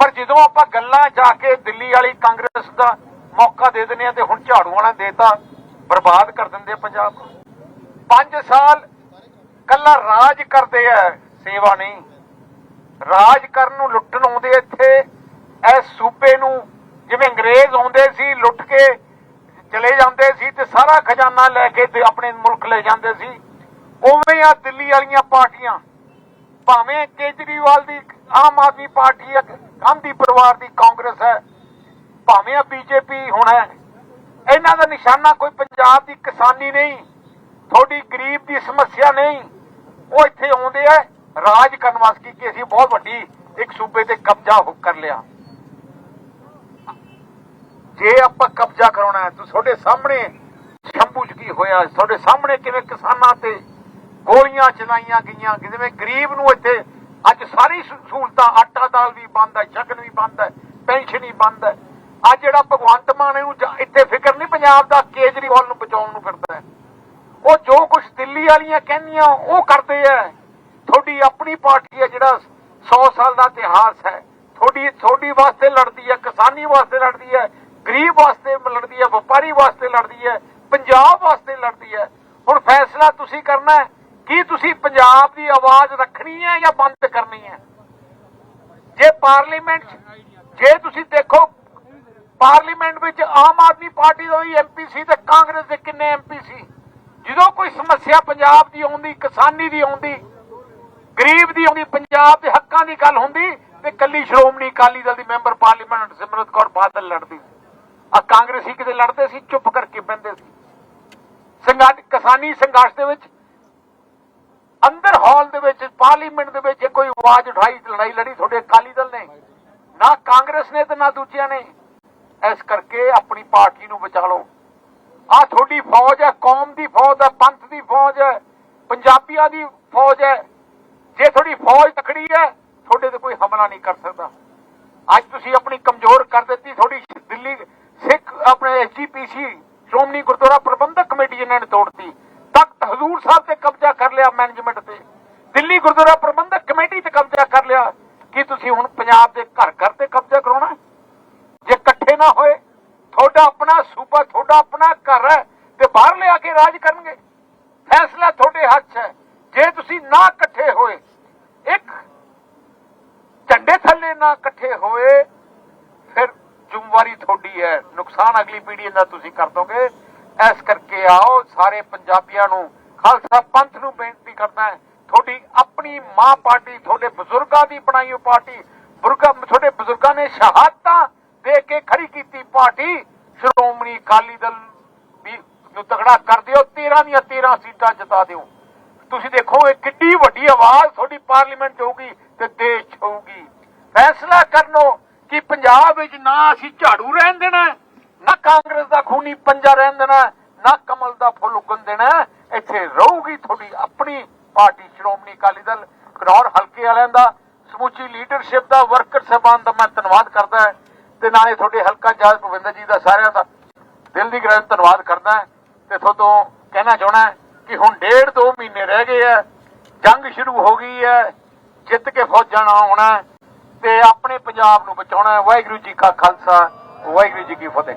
ਪਰ ਜਦੋਂ ਆਪਾਂ ਗੱਲਾਂ ਜਾ ਕੇ ਦਿੱਲੀ ਵਾਲੀ ਕਾਂਗਰਸ ਦਾ ਮੌਕਾ ਦੇ ਦਿੰਦੇ ਆ ਤੇ ਹੁਣ ਝਾੜੂ ਵਾਲਾ ਦੇਤਾ, ਬਰਬਾਦ ਕਰ ਦਿੰਦੇ ਪੰਜਾਬ ਪੰਜ ਸਾਲ ਕੱਲਾ ਰਾਜ ਕਰਦੇ ਆ, ਸੇਵਾ ਨਹੀਂ। ਰਾਜ ਕਰਨ ਨੂੰ ਲੁੱਟਣ ਆਉਂਦੇ ਇੱਥੇ। ਇਸ ਸੂਬੇ ਨੂੰ ਜਿਵੇਂ ਅੰਗਰੇਜ਼ ਆਉਂਦੇ ਸੀ, ਲੁੱਟ ਕੇ ਚਲੇ ਜਾਂਦੇ ਸੀ ਤੇ ਸਾਰਾ ਖਜ਼ਾਨਾ ਲੈ ਕੇ ਤੇ ਆਪਣੇ ਮੁਲਕ ਲੈ ਜਾਂਦੇ ਸੀ। ਉਵੇਂ ਆ ਦਿੱਲੀ ਵਾਲੀਆਂ ਪਾਰਟੀਆਂ। ਭਾਵੇਂ ਕੇਜਰੀਵਾਲ ਦੀ ਆਮ ਆਦਮੀ ਪਾਰਟੀ ਹੈ ਗਾਂਧੀ ਪਰਿਵਾਰ ਦੀ ਕਾਂਗਰਸ ਹੈ, ਭਾਵੇਂ ਆ ਬੀਜੇਪੀ ਹੁਣ ਹੈ, ਇਹਨਾਂ ਦਾ ਨਿਸ਼ਾਨਾ ਕੋਈ ਪੰਜਾਬ ਦੀ ਕਿਸਾਨੀ ਨਹੀਂ, ਤੁਹਾਡੀ ਗਰੀਬ ਦੀ ਸਮੱਸਿਆ ਨਹੀਂ, ਉਹ ਇੱਥੇ ਆਉਂਦੇ ਆ, ਰਾਜ ਕਰਨ ਵਾਸਤੇ ਕਿ ਅਸੀਂ ਬਹੁਤ ਵੱਡੀ ਇੱਕ ਸੂਬੇ ਤੇ ਕਬਜ਼ਾ ਹੋ ਕਰ ਲਿਆ। ਜੇ ਆਪਾਂ ਕਬਜ਼ਾ ਕਰਾਉਣਾ ਹੈ ਤੁਹਾਡੇ ਸਾਹਮਣੇ ਸ਼ੰਭੂ ਚ ਕੀ ਹੋਇਆ, ਤੁਹਾਡੇ ਸਾਹਮਣੇ ਕਿਵੇਂ ਕਿਸਾਨਾਂ ਤੇ ਗੋਲੀਆਂ ਚਲਾਈਆਂ ਗਈਆਂ ਜਿਵੇਂ ਗਰੀਬ ਨੂੰ ਇੱਥੇ ਅੱਜ ਸਾਰੀ ਸਹੂਲਤਾਂ, ਆਟਾ ਦਾਲ ਵੀ ਬੰਦ ਹੈ, ਸ਼ਗਨ ਵੀ ਬੰਦ ਹੈ, ਪੈਨਸ਼ਨ ਵੀ ਬੰਦ ਹੈ। ਅੱਜ ਜਿਹੜਾ ਭਗਵੰਤ ਮਾਨ ਇਹਨੂੰ ਇੱਥੇ ਫਿਕਰ ਨਹੀਂ ਪੰਜਾਬ ਦਾ ਕੇਜਰੀਵਾਲ ਨੂੰ ਬਚਾਉਣ ਨੂੰ ਫਿਰਦਾ ਹੈ। ਉਹ ਜੋ ਕੁਝ ਦਿੱਲੀ ਵਾਲੀਆਂ ਕਹਿੰਦੀਆਂ, ਉਹ ਕਰਦੇ ਐ ਤੁਹਾਡੀ ਆਪਣੀ ਪਾਰਟੀ ਹੈ ਜਿਹੜਾ 100 ਸਾਲ ਦਾ ਇਤਿਹਾਸ ਹੈ। ਤੁਹਾਡੀ ਤੁਹਾਡੀ ਵਾਸਤੇ ਲੜਦੀ ਹੈ, ਕਿਸਾਨੀ ਵਾਸਤੇ ਲੜਦੀ ਹੈ, ਗਰੀਬ ਵਾਸਤੇ ਲੜਦੀ ਹੈ, ਵਪਾਰੀ ਵਾਸਤੇ ਲੜਦੀ ਹੈ, ਪੰਜਾਬ ਵਾਸਤੇ ਲੜਦੀ ਹੈ। ਹੁਣ ਫੈਸਲਾ ਤੁਸੀਂ ਕਰਨਾ ਹੈ। ਕੀ ਤੁਸੀਂ ਪੰਜਾਬ ਦੀ ਆਵਾਜ਼ ਰੱਖਣੀ ਹੈ ਜਾਂ ਬੰਦ ਕਰਨੀ ਹੈ? ਜੇ ਪਾਰਲੀਮੈਂਟ ਜੇ ਤੁਸੀਂ ਦੇਖੋ, ਪਾਰਲੀਮੈਂਟ ਵਿੱਚ ਆਮ ਆਦਮੀ ਪਾਰਟੀ ਦਾ ਵੀ ਐਮਪੀ ਸੀ ਤੇ ਕਾਂਗਰਸ ਦੇ ਕਿੰਨੇ ਐਮਪੀ ਸੀ? ਜਦੋਂ ਕੋਈ ਸਮੱਸਿਆ ਪੰਜਾਬ ਦੀ ਆਉਂਦੀ, ਕਿਸਾਨੀ ਦੀ ਆਉਂਦੀ, ਗਰੀਬ ਦੀ ਆਉਂਦੀ, ਪੰਜਾਬ ਦੇ ਹੱਕਾਂ ਦੀ ਗੱਲ ਹੁੰਦੀ, ਤੇ ਕੱਲੀ ਸ਼੍ਰੋਮਣੀ ਅਕਾਲੀ ਦਲ ਦੀ ਮੈਂਬਰ ਪਾਰਲੀਮੈਂਟ ਸਿਮਰਤ ਕੌਰ ਬਾਦਲ ਲੜਦੀ। ਸੀ ਆ ਕਾਂਗਰਸੀ ਕਿਤੇ ਲੜਦੇ ਸੀ, ਚੁੱਪ ਕਰਕੇ ਬਹਿੰਦੇ ਸੀ। ਸੰਘਰਸ਼ ਕਿਸਾਨੀ ਸੰਘਰਸ਼ ਦੇ ਵਿੱਚ ਅੰਦਰ ਹਾਲ ਦੇ ਵਿੱਚ, ਪਾਰਲੀਮੈਂਟ ਦੇ ਵਿੱਚ ਜੇ ਕੋਈ ਆਵਾਜ਼ ਉਠਾਈ, ਲੜਾਈ ਲੜੀ, ਤੁਹਾਡੇ ਅਕਾਲੀ ਦਲ ਨੇ। ਨਾ ਕਾਂਗਰਸ ਨੇ ਤੇ ਨਾ ਦੂਜਿਆਂ ਨੇ। ਇਸ ਕਰਕੇ ਆਪਣੀ ਪਾਰਟੀ ਨੂੰ ਬਚਾ ਲਓ। ਆ ਤੁਹਾਡੀ ਫੌਜ ਹੈ, ਕੌਮ ਦੀ ਫੌਜ ਹੈ, ਪੰਥ ਦੀ ਫੌਜ ਹੈ, ਪੰਜਾਬੀਆਂ ਦੀ ਫੌਜ ਹੈ। ਜੇ ਤੁਹਾਡੀ ਫੌਜ ਤਕੜੀ ਹੈ, ਤੁਹਾਡੇ ਤੇ ਕੋਈ ਹਮਲਾ ਨਹੀਂ ਕਰ ਸਕਦਾ। ਅੱਜ ਤੁਸੀਂ ਆਪਣੀ ਕਮਜ਼ੋਰ ਕਰ ਦਿੱਤੀ, ਤੁਹਾਡੀ ਦਿੱਲੀ ਸਿੱਖ ਆਪਣੇ ਐਸਜੀਪੀਸੀ ਸ਼੍ਰੋਮਣੀ ਗੁਰਦੁਆਰਾ ਪ੍ਰਬੰਧਕ ਕਮੇਟੀ ਇਹਨਾਂ ਨੇ ਤੋੜਤੀ। ਤਖਤ ਸਾਹਿਬ ਤੇ ਕਬਜ਼ਾ ਕਰ ਲਿਆ ਮੈਨੇਜਮੈਂਟ ਤੇ। ਦਿੱਲੀ ਗੁਰਦੁਆਰਾ ਪ੍ਰਬੰਧਕ ਕਮੇਟੀ ਤੇ ਕਬਜ਼ਾ ਕਰ ਲਿਆ। ਕੀ ਤੁਸੀਂ ਹੁਣ ਪੰਜਾਬ ਦੇ ਘਰ ਘਰ ਤੇ ਕਬਜ਼ਾ ਕਰਾਉਣਾ ਜੇ ਇਕੱਠੇ ਨਾ ਹੋਏ, ਤੁਹਾਡਾ ਆਪਣਾ ਸੂਬਾ, ਤੁਹਾਡਾ ਆਪਣਾ ਘਰ ਹੈ ਤੇ ਬਾਹਰ ਲਿਆ ਕੇ ਰਾਜ ਕਰਨਗੇ। ਫੈਸਲਾ ਤੁਹਾਡੇ ਹੱਥ 'ਚ ਹੈ। ਜੇ ਤੁਸੀਂ ਨਾ ਇਕੱਠੇ ਹੋਏ, ਇੱਕ ਝੰਡੇ ਥੱਲੇ ਨਾ ਇਕੱਠੇ ਹੋਏ, ਫਿਰ ਜ਼ਿੰਮੇਵਾਰੀ ਤੁਹਾਡੀ ਹੈ। ਨੁਕਸਾਨ ਅਗਲੀ ਪੀੜ੍ਹੀ ਦਾ ਤੁਸੀਂ ਕਰ ਦੋਗੇ। ਇਸ ਕਰਕੇ ਆਓ, ਸਾਰੇ ਪੰਜਾਬੀਆਂ ਨੂੰ ਖਾਲਸਾ ਪੰਥ ਨੂੰ ਬੇਨਤੀ ਕਰਦਾ ਹੈ, ਤੁਹਾਡੀ ਆਪਣੀ ਮਾਂ ਪਾਰਟੀ, ਤੁਹਾਡੇ ਬਜ਼ੁਰਗਾਂ ਦੀ ਬਣਾਈ ਹੋਈ ਪਾਰਟੀ ਬਜ਼ੁਰਗਾਂ ਤੁਹਾਡੇ ਬਜ਼ੁਰਗਾਂ ਨੇ ਸ਼ਹਾਦਤਾਂ ਦੇ ਕੇ ਖੜੀ ਕੀਤੀ ਪਾਰਟੀ, ਸ਼੍ਰੋਮਣੀ ਅਕਾਲੀ ਦਲ ਵੀ ਨੂੰ ਤਗੜਾ ਕਰ ਦਿਓ 13 ਦੀਆਂ 13 ਸੀਟਾਂ ਜਿਤਾ ਦਿਓ। ਤੁਸੀਂ ਦੇਖੋ, ਇਹ ਕਿੱਡੀ ਵੱਡੀ ਆਵਾਜ਼ ਤੁਹਾਡੀ ਪਾਰਲੀਮੈਂਟ 'ਚ ਹੋਊਗੀ ਤੇ ਦੇਸ਼ 'ਚ ਹੋਊਗੀ। ਫੈਸਲਾ ਕਰਨੋ ਕਿ ਪੰਜਾਬ ਵਿੱਚ ਨਾ ਅਸੀਂ ਝਾੜੂ ਰਹਿਣ ਦੇਣਾ, ਨਾ ਕਾਂਗਰਸ ਦਾ ਖੂਨੀ ਪੰਜਾ ਰਹਿਣ ਦੇਣਾ, ਨਾ ਕਮਲ ਦਾ ਫੁੱਲ ਉਗਣ ਦੇਣਾ ਇੱਥੇ ਰਹੂਗੀ ਤੁਹਾਡੀ ਆਪਣੀ ਪਾਰਟੀ, ਸ਼੍ਰੋਮਣੀ ਅਕਾਲੀ ਦਲ ਕਰੌੜ ਹਲਕੇ ਵਾਲਿਆਂ ਦਾ। ਸਮੁੱਚੀ ਲੀਡਰਸ਼ਿਪ ਦਾ ਵਰਕਰ ਸਹਿਬਾਨ ਦਾ ਮੈਂ ਧੰਨਵਾਦ ਕਰਦਾ ਹਾਂ ਤੇ ਨਾਲੇ ਤੁਹਾਡੇ ਹਲਕਾ ਜਹਾਜ਼ ਭਵਿੰਦਰ ਜੀ ਦਾ ਸਾਰਿਆਂ ਦਾ ਦਿਲ ਦੀ ਗਹਿਰਾਈ ਧੰਨਵਾਦ ਕਰਦਾ ਤੇ ਤੁਹਾਡੇ ਕਹਿਣਾ ਚਾਹਣਾ ਕਿ ਹੁਣ ਡੇਢ ਦੋ ਮਹੀਨੇ ਰਹਿ ਗਏ ਆ, ਜੰਗ ਸ਼ੁਰੂ ਹੋ ਗਈ ਹੈ ਜਿੱਤ ਕੇ ਫੌਜਾਂ ਨਾਲ ਆਉਣਾ ਤੇ ਆਪਣੇ ਪੰਜਾਬ ਨੂੰ ਬਚਾਉਣਾ ਵਾਹਿਗੁਰੂ ਜੀ ਕਾ ਖਾਲਸਾ, ਵਾਹਿਗੁਰੂ ਜੀ ਕੀ ਫਤਿਹ।